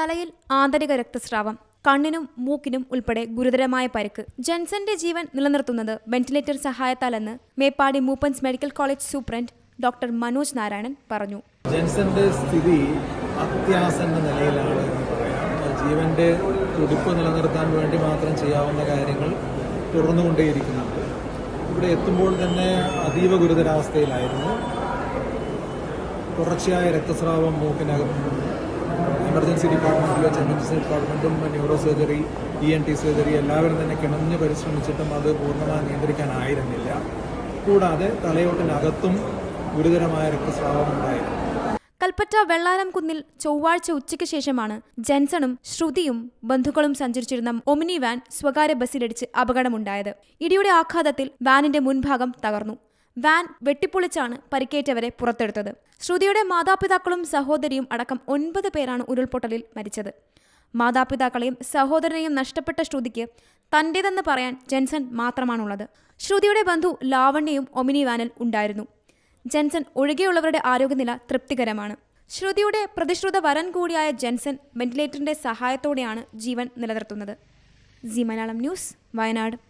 തലയിൽ ആന്തരിക രക്തസ്രാവം കണ്ണിനും മൂക്കിനും ഉൾപ്പെടെ ഗുരുതരമായ പരിക്ക്. ജെൻസന്റെ ജീവൻ നിലനിർത്തുന്നത് ventilator സഹായത്താലെന്ന് Meppadi Moopen's medical college superintendent doctor Manoj Narayanan പറഞ്ഞു. ജെൻസന്റെ സ്ഥിതി അത്യാസന്ന നിലയിലാണ് ജീവന്റെ തുടിപ്പ് നിലനിർത്താൻ വേണ്ടി മാത്രം ചെയ്യാവുന്ന കാര്യങ്ങൾ തുടർന്നുകൊണ്ടേയിരിക്കുന്നുണ്ട് ഇവിടെ എത്തുമ്പോൾ തന്നെ അതീവ ഗുരുതരാവസ്ഥയിലായിരുന്നു. തുടർച്ചയായ രക്തസ്രാവം മൂക്കിനകം എമർജൻസി ഡിപ്പാർട്ട്മെന്റിൽ വെച്ച് emergency ഡിപ്പാർട്ട്മെന്റും neuro surgery E N T surgery എല്ലാവരും തന്നെ കിണഞ്ഞ് പരിശ്രമിച്ചിട്ടും അത് പൂർണമായി നിയന്ത്രിക്കാനായിരുന്നില്ല. കൂടാതെ തലയോട്ടിനകത്തും ഗുരുതരമായ രക്തസ്രാവം ഉണ്ടായിരുന്നു കൽപ്പറ്റ വെള്ളാരം കുന്നിൽ ചൊവ്വാഴ്ച ഉച്ചയ്ക്ക് ശേഷമാണ് ജെൻസണും ശ്രുതിയും ബന്ധുക്കളും സഞ്ചരിച്ചിരുന്ന ഒമിനി വാൻ സ്വകാര്യ ബസ്സിലിടിച്ച് അപകടമുണ്ടായത്. ഇടിയുടെ ആഘാതത്തിൽ വാനിന്റെ മുൻഭാഗം തകർന്നു. വാൻ വെട്ടിപ്പൊളിച്ചാണ് പരിക്കേറ്റവരെ പുറത്തെടുത്തത്. ശ്രുതിയുടെ മാതാപിതാക്കളും സഹോദരിയും അടക്കം ഒൻപത് പേരാണ് ഉരുൾപൊട്ടലിൽ മരിച്ചത്. മാതാപിതാക്കളെയും സഹോദരനെയും നഷ്ടപ്പെട്ട ശ്രുതിക്ക് തന്റേതെന്ന് പറയാൻ ജെൻസൺ മാത്രമാണുള്ളത്. ശ്രുതിയുടെ ബന്ധു ലാവണ്യയും ഒമിനി വാനിൽ ഉണ്ടായിരുന്നു. ജെൻസൺ ഒഴികെയുള്ളവരുടെ ആരോഗ്യനില തൃപ്തികരമാണ്. ശ്രുതിയുടെ പ്രതിശ്രുത വരൻ കൂടിയായ ജെൻസൺ വെന്റിലേറ്ററിന്റെ സഹായത്തോടെയാണ് ജീവൻ നിലനിർത്തുന്നത്. Zee Malayalam news Wayanad.